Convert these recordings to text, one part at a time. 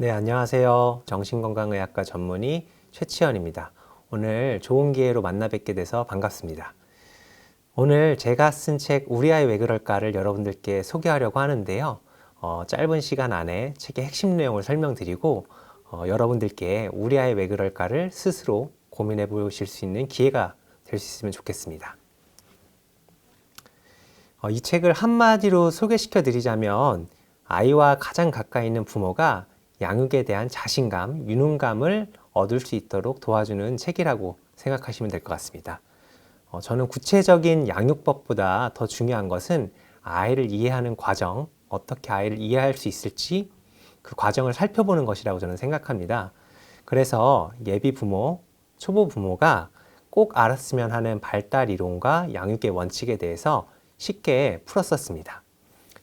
네, 안녕하세요. 정신건강의학과 전문의 최치현입니다. 오늘 좋은 기회로 만나 뵙게 돼서 반갑습니다. 오늘 제가 쓴 책 우리 아이 왜 그럴까를 여러분들께 소개하려고 하는데요. 어, 짧은 시간 안에 책의 핵심 내용을 설명드리고 어, 여러분들께 우리 아이 왜 그럴까를 스스로 고민해 보실 수 있는 기회가 될 수 있으면 좋겠습니다. 어, 이 책을 한마디로 소개시켜 드리자면 아이와 가장 가까이 있는 부모가 양육에 대한 자신감, 유능감을 얻을 수 있도록 도와주는 책이라고 생각하시면 될 것 같습니다. 어, 저는 구체적인 양육법보다 더 중요한 것은 아이를 이해하는 과정, 어떻게 아이를 이해할 수 있을지 그 과정을 살펴보는 것이라고 저는 생각합니다. 그래서 예비 부모, 초보 부모가 꼭 알았으면 하는 발달 이론과 양육의 원칙에 대해서 쉽게 풀었었습니다.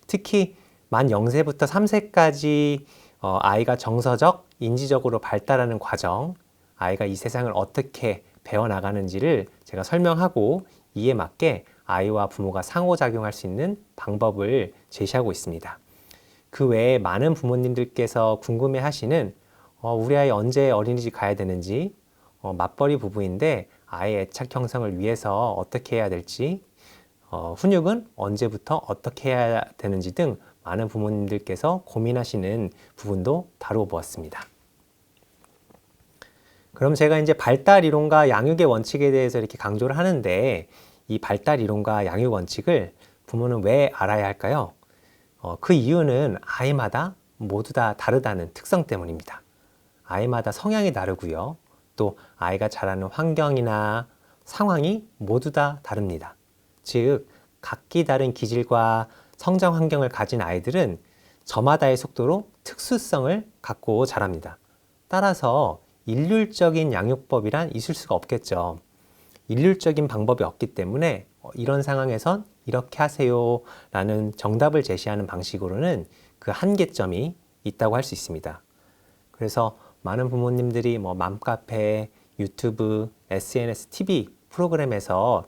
특히 만 0세부터 3세까지 어, 아이가 정서적, 인지적으로 발달하는 과정, 아이가 이 세상을 어떻게 배워나가는지를 제가 설명하고 이에 맞게 아이와 부모가 상호작용할 수 있는 방법을 제시하고 있습니다. 그 외에 많은 부모님들께서 궁금해 하시는 어, 우리 아이 언제 어린이집 가야 되는지 어, 맞벌이 부부인데 아이의 애착 형성을 위해서 어떻게 해야 될지 어, 훈육은 언제부터 어떻게 해야 되는지 등 많은 부모님들께서 고민하시는 부분도 다루어 보았습니다. 그럼 제가 이제 발달 이론과 양육의 원칙에 대해서 이렇게 강조를 하는데 이 발달 이론과 양육 원칙을 부모는 왜 알아야 할까요? 어, 그 이유는 아이마다 모두 다 다르다는 특성 때문입니다. 아이마다 성향이 다르고요. 또 아이가 자라는 환경이나 상황이 모두 다 다릅니다. 즉, 각기 다른 기질과 성장 환경을 가진 아이들은 저마다의 속도로 특수성을 갖고 자랍니다. 따라서 일률적인 양육법이란 있을 수가 없겠죠. 일률적인 방법이 없기 때문에 어, 이런 상황에선 이렇게 하세요 라는 정답을 제시하는 방식으로는 그 한계점이 있다고 할 수 있습니다. 그래서 많은 부모님들이 뭐 맘카페, 유튜브, SNS, TV 프로그램에서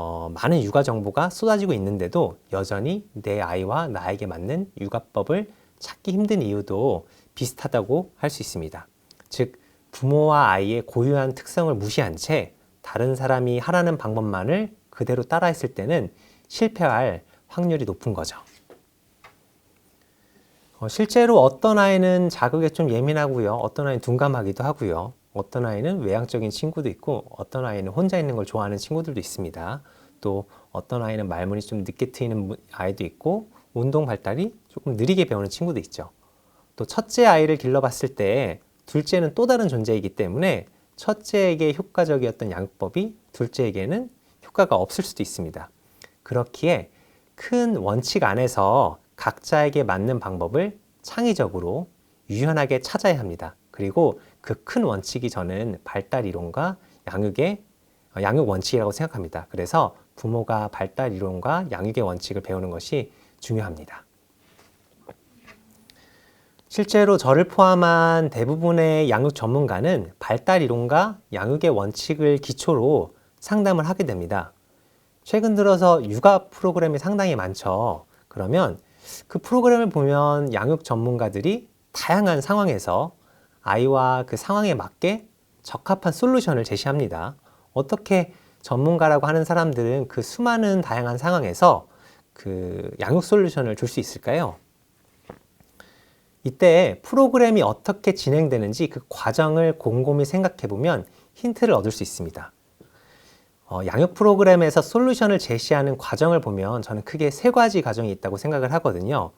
어, 많은 육아 정보가 쏟아지고 있는데도 여전히 내 아이와 나에게 맞는 육아법을 찾기 힘든 이유도 비슷하다고 할 수 있습니다. 즉, 부모와 아이의 고유한 특성을 무시한 채 다른 사람이 하라는 방법만을 그대로 따라했을 때는 실패할 확률이 높은 거죠. 어, 실제로 어떤 아이는 자극에 좀 예민하고요. 어떤 아이는 둔감하기도 하고요. 어떤 아이는 외향적인 친구도 있고 어떤 아이는 혼자 있는 걸 좋아하는 친구들도 있습니다. 또 어떤 아이는 말문이 좀 늦게 트이는 아이도 있고 운동 발달이 조금 느리게 배우는 친구도 있죠. 또 첫째 아이를 길러봤을 때 둘째는 또 다른 존재이기 때문에 첫째에게 효과적이었던 양육법이 둘째에게는 효과가 없을 수도 있습니다. 그렇기에 큰 원칙 안에서 각자에게 맞는 방법을 창의적으로 유연하게 찾아야 합니다. 그리고 그 큰 원칙이 저는 발달 이론과 양육의 어, 양육 원칙이라고 생각합니다. 그래서 부모가 발달 이론과 양육의 원칙을 배우는 것이 중요합니다. 실제로 저를 포함한 대부분의 양육 전문가는 발달 이론과 양육의 원칙을 기초로 상담을 하게 됩니다. 최근 들어서 육아 프로그램이 상당히 많죠. 그러면 그 프로그램을 보면 양육 전문가들이 다양한 상황에서 아이와 그 상황에 맞게 적합한 솔루션을 제시합니다. 어떻게 전문가라고 하는 사람들은 그 수많은 다양한 상황에서 그 양육 솔루션을 줄 수 있을까요? 이때 프로그램이 어떻게 진행되는지 그 과정을 곰곰이 생각해 보면 힌트를 얻을 수 있습니다. 어, 양육 프로그램에서 솔루션을 제시하는 과정을 보면 저는 크게 세 가지 과정이 있다고 생각을 하거든요.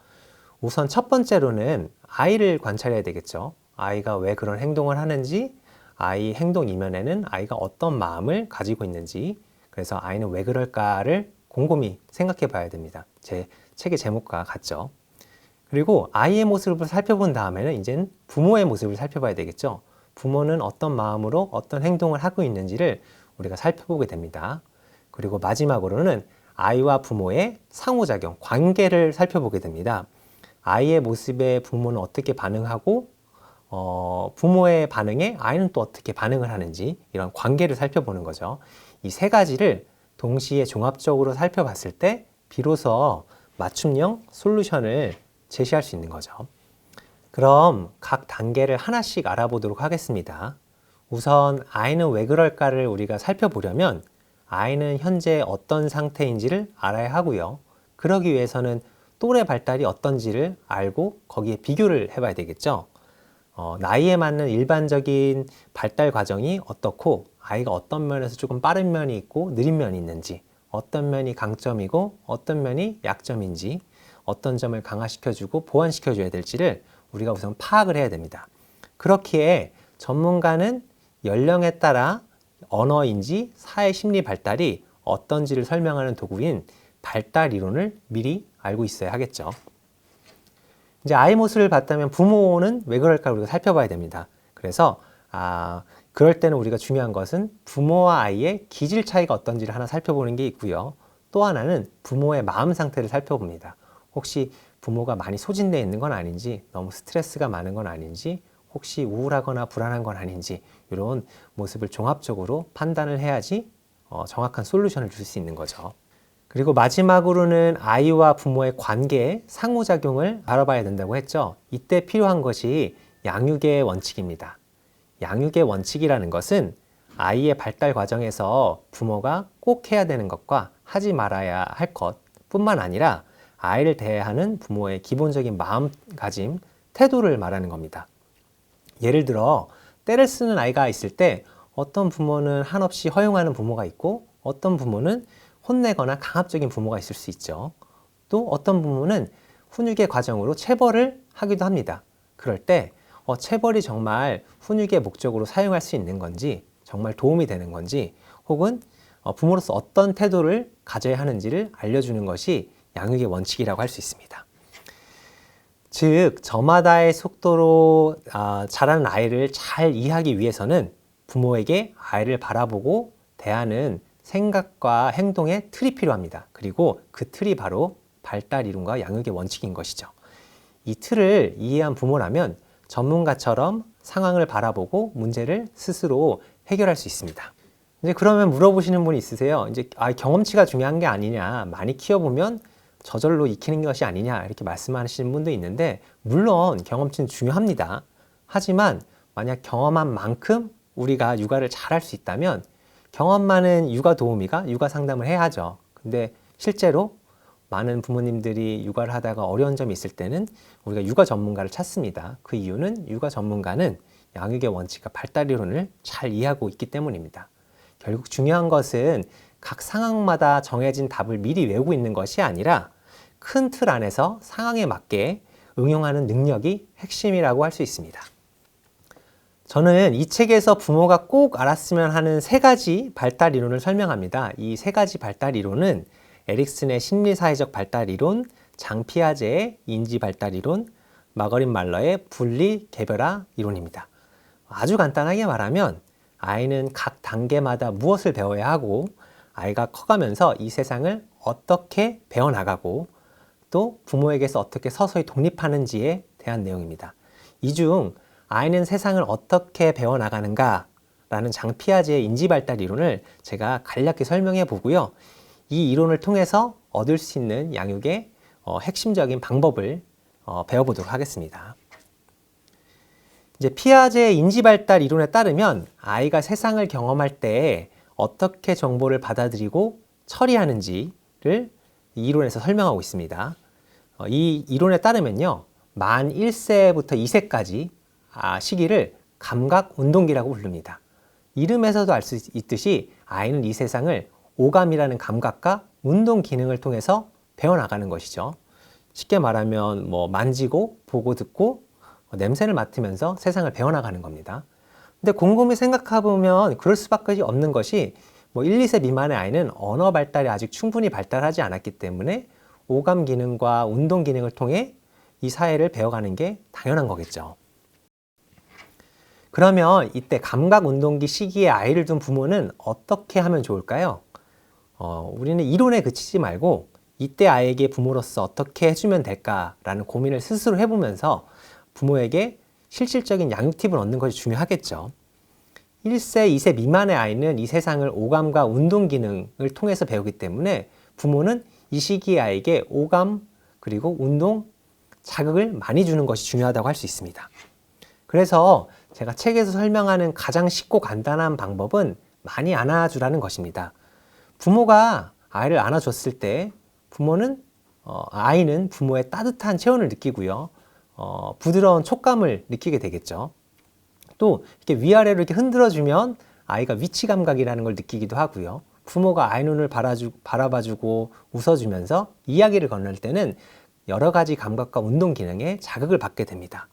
우선 첫 번째로는 아이를 관찰해야 되겠죠. 아이가 왜 그런 행동을 하는지, 아이 행동 이면에는 아이가 어떤 마음을 가지고 있는지, 그래서 아이는 왜 그럴까를 곰곰이 생각해 봐야 됩니다. 제 책의 제목과 같죠. 그리고 아이의 모습을 살펴본 다음에는 이젠 부모의 모습을 살펴봐야 되겠죠. 부모는 어떤 마음으로 어떤 행동을 하고 있는지를 우리가 살펴보게 됩니다. 그리고 마지막으로는 아이와 부모의 상호작용, 관계를 살펴보게 됩니다. 아이의 모습에 부모는 어떻게 반응하고 어, 부모의 반응에 아이는 또 어떻게 반응을 하는지 이런 관계를 살펴보는 거죠. 이 세 가지를 동시에 종합적으로 살펴봤을 때 비로소 맞춤형 솔루션을 제시할 수 있는 거죠. 그럼 각 단계를 하나씩 알아보도록 하겠습니다. 우선 아이는 왜 그럴까를 우리가 살펴보려면 아이는 현재 어떤 상태인지를 알아야 하고요. 그러기 위해서는 또래 발달이 어떤지를 알고 거기에 비교를 해봐야 되겠죠. 어, 나이에 맞는 일반적인 발달 과정이 어떻고 아이가 어떤 면에서 조금 빠른 면이 있고 느린 면이 있는지 어떤 면이 강점이고 어떤 면이 약점인지 어떤 점을 강화시켜주고 보완시켜줘야 될지를 우리가 우선 파악을 해야 됩니다. 그렇기에 전문가는 연령에 따라 언어인지 사회 심리 발달이 어떤지를 설명하는 도구인 발달 이론을 미리 알고 있어야 하겠죠. 이제 아이 모습을 봤다면 부모는 왜 그럴까 우리가 살펴봐야 됩니다. 그래서 아 그럴 때는 우리가 중요한 것은 부모와 아이의 기질 차이가 어떤지를 하나 살펴보는 게 있고요. 또 하나는 부모의 마음 상태를 살펴봅니다. 혹시 부모가 많이 소진되어 있는 건 아닌지, 너무 스트레스가 많은 건 아닌지, 혹시 우울하거나 불안한 건 아닌지 이런 모습을 종합적으로 판단을 해야지 어, 정확한 솔루션을 줄 수 있는 거죠. 그리고 마지막으로는 아이와 부모의 관계, 상호작용을 알아봐야 된다고 했죠. 이때 필요한 것이 양육의 원칙입니다. 양육의 원칙이라는 것은 아이의 발달 과정에서 부모가 꼭 해야 되는 것과 하지 말아야 할 것 뿐만 아니라 아이를 대하는 부모의 기본적인 마음가짐, 태도를 말하는 겁니다. 예를 들어, 때를 쓰는 아이가 있을 때 어떤 부모는 한없이 허용하는 부모가 있고 어떤 부모는 혼내거나 강압적인 부모가 있을 수 있죠. 또 어떤 부모는 훈육의 과정으로 체벌을 하기도 합니다. 그럴 때 어, 체벌이 정말 훈육의 목적으로 사용할 수 있는 건지 정말 도움이 되는 건지 혹은 어, 부모로서 어떤 태도를 가져야 하는지를 알려주는 것이 양육의 원칙이라고 할 수 있습니다. 즉 저마다의 속도로 아, 자라는 아이를 잘 이해하기 위해서는 부모에게 아이를 바라보고 대하는 생각과 행동의 틀이 필요합니다. 그리고 그 틀이 바로 발달 이론과 양육의 원칙인 것이죠. 이 틀을 이해한 부모라면 전문가처럼 상황을 바라보고 문제를 스스로 해결할 수 있습니다. 이제 그러면 물어보시는 분이 있으세요. 이제 아, 경험치가 중요한 게 아니냐. 많이 키워보면 저절로 익히는 것이 아니냐. 이렇게 말씀하시는 분도 있는데, 물론 경험치는 중요합니다. 하지만 만약 경험한 만큼 우리가 육아를 잘할 수 있다면 경험 많은 육아 도우미가 육아 상담을 해야 하죠. 근데 실제로 많은 부모님들이 육아를 하다가 어려운 점이 있을 때는 우리가 육아 전문가를 찾습니다. 그 이유는 육아 전문가는 양육의 원칙과 발달 이론을 잘 이해하고 있기 때문입니다. 결국 중요한 것은 각 상황마다 정해진 답을 미리 외우고 있는 것이 아니라 큰 틀 안에서 상황에 맞게 응용하는 능력이 핵심이라고 할 수 있습니다. 저는 이 책에서 부모가 꼭 알았으면 하는 세 가지 발달 이론을 설명합니다. 이 세 가지 발달 이론은 에릭슨의 심리사회적 발달 이론, 장피아제의 인지 발달 이론, 마거린 말러의 분리 개별화 이론입니다. 아주 간단하게 말하면 아이는 각 단계마다 무엇을 배워야 하고 아이가 커가면서 이 세상을 어떻게 배워나가고 또 부모에게서 어떻게 서서히 독립하는지에 대한 내용입니다. 이중 아이는 세상을 어떻게 배워나가는가 라는 장피아제의 인지발달 이론을 제가 간략히 설명해 보고요. 이 이론을 통해서 얻을 수 있는 양육의 어, 핵심적인 방법을 어, 배워보도록 하겠습니다. 이제 피아제의 인지발달 이론에 따르면 아이가 세상을 경험할 때 어떻게 정보를 받아들이고 처리하는지를 이 이론에서 설명하고 있습니다. 어, 이 이론에 따르면요. 만 1세부터 2세까지 아, 시기를 감각 운동기라고 부릅니다. 이름에서도 알 수 있듯이 아이는 이 세상을 오감이라는 감각과 운동 기능을 통해서 배워나가는 것이죠. 쉽게 말하면 뭐 만지고 보고 듣고 냄새를 맡으면서 세상을 배워나가는 겁니다. 근데 곰곰이 생각해 보면 그럴 수밖에 없는 것이 뭐 1, 2세 미만의 아이는 언어 발달이 아직 충분히 발달하지 않았기 때문에 오감 기능과 운동 기능을 통해 이 사회를 배워가는 게 당연한 거겠죠. 그러면 이때 감각 운동기 시기에 아이를 둔 부모는 어떻게 하면 좋을까요? 어, 우리는 이론에 그치지 말고 이때 아이에게 부모로서 어떻게 해주면 될까라는 고민을 스스로 해보면서 부모에게 실질적인 양육 팁을 얻는 것이 중요하겠죠. 1세, 2세 미만의 아이는 이 세상을 오감과 운동 기능을 통해서 배우기 때문에 부모는 이 시기의 아이에게 오감 그리고 운동 자극을 많이 주는 것이 중요하다고 할 수 있습니다. 그래서 제가 책에서 설명하는 가장 쉽고 간단한 방법은 많이 안아주라는 것입니다. 부모가 아이를 안아줬을 때 부모는 어, 아이는 부모의 따뜻한 체온을 느끼고요. 어, 부드러운 촉감을 느끼게 되겠죠. 또 이렇게 위아래로 이렇게 흔들어주면 아이가 위치 감각이라는 걸 느끼기도 하고요. 부모가 아이 눈을 바라주, 바라봐주고 웃어주면서 이야기를 건널 때는 여러 가지 감각과 운동 기능에 자극을 받게 됩니다.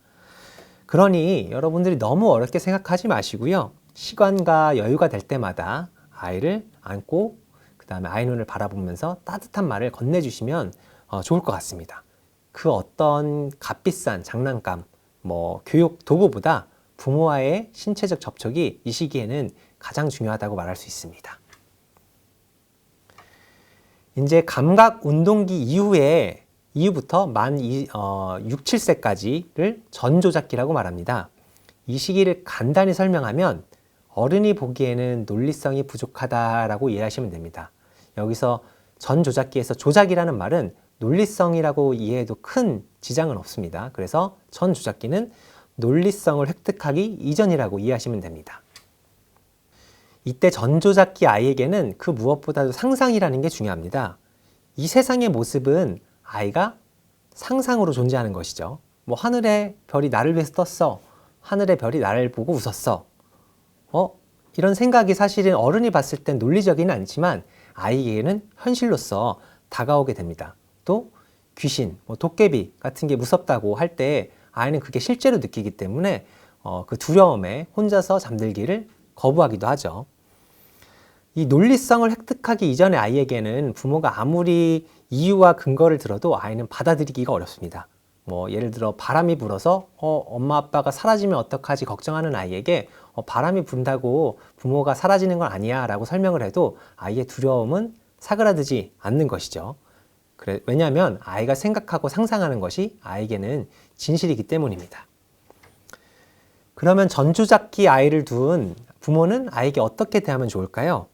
그러니 여러분들이 너무 어렵게 생각하지 마시고요. 시간과 여유가 될 때마다 아이를 안고 그 다음에 아이 눈을 바라보면서 따뜻한 말을 건네주시면 어, 좋을 것 같습니다. 그 어떤 값비싼 장난감, 뭐 교육 도구보다 부모와의 신체적 접촉이 이 시기에는 가장 중요하다고 말할 수 있습니다. 이제 감각 운동기 이후에 이후부터 만 이, 어, 6, 7세까지를 전조작기라고 말합니다. 이 시기를 간단히 설명하면 어른이 보기에는 논리성이 부족하다라고 이해하시면 됩니다. 여기서 전조작기에서 조작이라는 말은 논리성이라고 이해해도 큰 지장은 없습니다. 그래서 전조작기는 논리성을 획득하기 이전이라고 이해하시면 됩니다. 이때 전조작기 아이에게는 그 무엇보다도 상상이라는 게 중요합니다. 이 세상의 모습은 아이가 상상으로 존재하는 것이죠. 뭐 하늘에 별이 나를 위해서 떴어. 하늘의 별이 나를 보고 웃었어. 어? 이런 생각이 사실은 어른이 봤을 땐 논리적이는 않지만 아이에게는 현실로서 다가오게 됩니다. 또 귀신, 뭐 도깨비 같은 게 무섭다고 할 때 아이는 그게 실제로 느끼기 때문에 어, 그 두려움에 혼자서 잠들기를 거부하기도 하죠. 이 논리성을 획득하기 이전의 아이에게는 부모가 아무리 이유와 근거를 들어도 아이는 받아들이기가 어렵습니다. 뭐 예를 들어 바람이 불어서 어, 엄마 아빠가 사라지면 어떡하지 걱정하는 아이에게 어, 바람이 분다고 부모가 사라지는 건 아니야라고 설명을 해도 아이의 두려움은 사그라들지 않는 것이죠. 그래, 왜냐하면 아이가 생각하고 상상하는 것이 아이에게는 진실이기 때문입니다. 그러면 전주잡기 아이를 둔 부모는 아이에게 어떻게 대하면 좋을까요?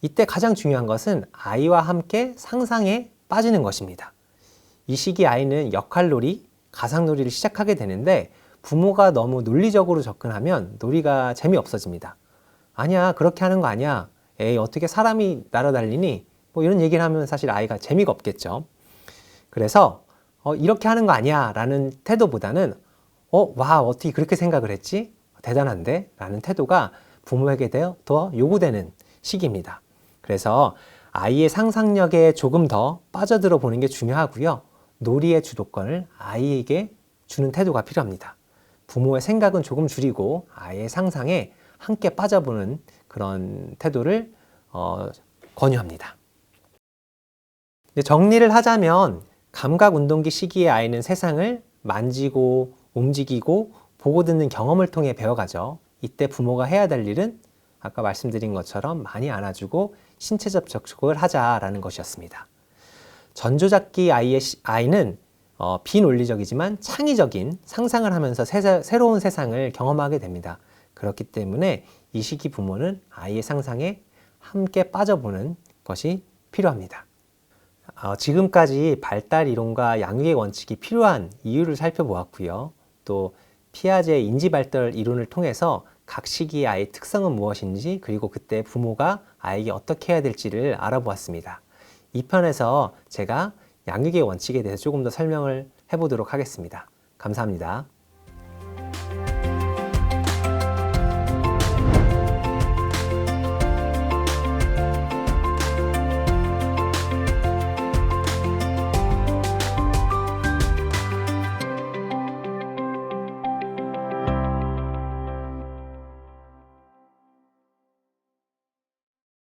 이때 가장 중요한 것은 아이와 함께 상상에 빠지는 것입니다. 이 시기 아이는 역할놀이, 가상놀이를 시작하게 되는데 부모가 너무 논리적으로 접근하면 놀이가 재미없어집니다. 아니야, 그렇게 하는 거 아니야. 에이, 어떻게 사람이 날아달리니? 뭐 이런 얘기를 하면 사실 아이가 재미가 없겠죠. 그래서 어, 이렇게 하는 거 아니야 라는 태도보다는 어, 와, 어떻게 그렇게 생각을 했지? 대단한데? 라는 태도가 부모에게 더 요구되는 시기입니다. 그래서 아이의 상상력에 조금 더 빠져들어 보는 게 중요하고요. 놀이의 주도권을 아이에게 주는 태도가 필요합니다. 부모의 생각은 조금 줄이고 아이의 상상에 함께 빠져보는 그런 태도를 어, 권유합니다. 정리를 하자면 감각 운동기 시기의 아이는 세상을 만지고 움직이고 보고 듣는 경험을 통해 배워가죠. 이때 부모가 해야 될 일은 아까 말씀드린 것처럼 많이 안아주고 신체적 접촉을 하자라는 것이었습니다. 전조잡기 아이의 아이는 어, 비논리적이지만 창의적인 상상을 하면서 새, 새로운 세상을 경험하게 됩니다. 그렇기 때문에 이 시기 부모는 아이의 상상에 함께 빠져보는 것이 필요합니다. 어, 지금까지 발달 이론과 양육의 원칙이 필요한 이유를 살펴보았고요. 또 피아제 인지 발달 이론을 통해서 각 시기의 아이의 특성은 무엇인지 그리고 그때 부모가 아이에게 어떻게 해야 될지를 알아보았습니다. 이 편에서 제가 양육의 원칙에 대해서 조금 더 설명을 해보도록 하겠습니다. 감사합니다.